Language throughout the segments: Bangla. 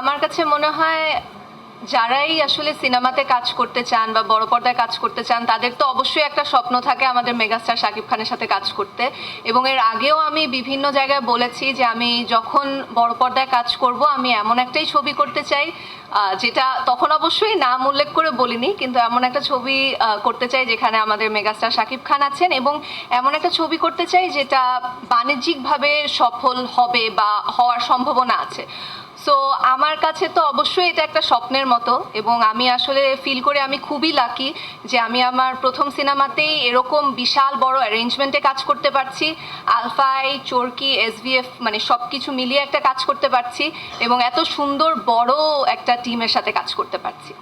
আমার কাছে মনে হয় যারাই আসলে সিনেমাতে কাজ করতে চান বা বড় পর্দায় কাজ করতে চান, তাদের তো অবশ্যই একটা স্বপ্ন থাকে আমাদের মেগাস্টার শাকিব খানের সাথে কাজ করতে। এবং এর আগেও আমি বিভিন্ন জায়গায় বলেছি যে আমি যখন বড় পর্দায় কাজ করব, আমি এমন একটাই ছবি করতে চাই যেটা তখন অবশ্যই নাম উল্লেখ করে বলিনি, কিন্তু এমন একটা ছবি করতে চাই যেখানে আমাদের মেগাস্টার শাকিব খান আছেন এবং এমন একটা ছবি করতে চাই যেটা বাণিজ্যিকভাবে সফল হবে বা হওয়ার সম্ভাবনা আছে। সো আমার কাছে তো অবশ্যই এটা একটা স্বপ্নের মতো এবং আমি আসলে ফিল করে আমি খুবই লাকি যে আমি আমার প্রথম সিনেমাতেই এরকম বিশাল বড় অ্যারেঞ্জমেন্টে কাজ করতে পারছি। আলফাই চরকি এসভিএফ মানে সব কিছু মিলিয়ে একটা কাজ করতে পারছি এবং এত সুন্দর বড় একটা টিমের সাথে কাজ করতে পারছি।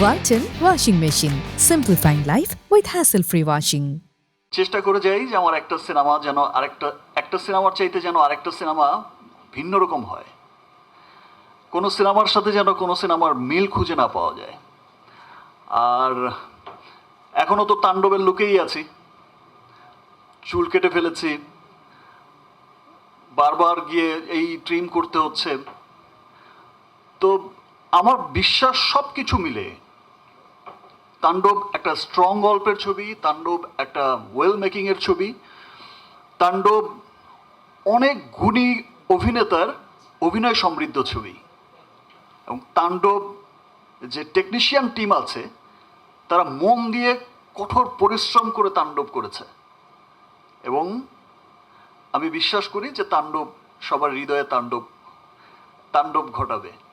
Walton Washing Machine. Simplifying life with hassle-free washing. চেষ্টা করে যাই যে আমার একটা সিনেমা যেন আরেকটা, একটা সিনেমার চাইতে যেন আরেকটা সিনেমা ভিন্ন রকম হয় কোনো সিনেমার সাথে যেন কোনো সিনেমার মিল খুঁজে না পাওয়া যায় আর এখনও তো তাণ্ডবের লুকেই আছি চুল কেটে ফেলেছি বারবার গিয়ে এই ট্রিম করতে হচ্ছে তো আমার বিশ্বাস সব কিছু মিলে তাণ্ডব একটা স্ট্রং গল্পের ছবি, তাণ্ডব একটা ওয়েল মেকিং এর ছবি। তাণ্ডব অনেক গুণী অভিনেতার অভিনয় সমৃদ্ধ ছবি। এবং তাণ্ডব যে টেকনিশিয়ান টিম আছে, তারা মন দিয়ে কঠোর পরিশ্রম করে তাণ্ডব করেছে। এবং আমি বিশ্বাস করি যে তাণ্ডব সবার হৃদয়ে তাণ্ডব তাণ্ডব ঘটাবে।